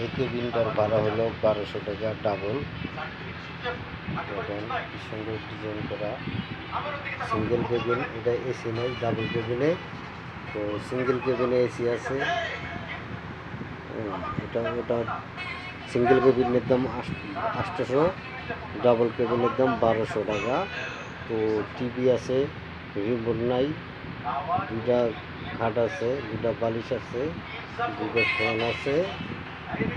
এই কেবিনটার ভাড়া হলো বারোশো টাকা, ডাবল। দেখেন কি সুন্দর ডিজাইন করা। সিঙ্গেল কেবিন এটা এসি নয় ডাবল কেবিনে তো সিঙ্গেল কেবিনে এসি আছে। এটা ওটা সিঙ্গেল কেবিনের দাম আটশোশো ডাবল কেবিনের দাম বারোশো টাকা। তো টিভি আছে রিমোট নাই। দুটা খাট আছে দুটা বালিশ আছে দুটা ফ্যান আছে। আর এই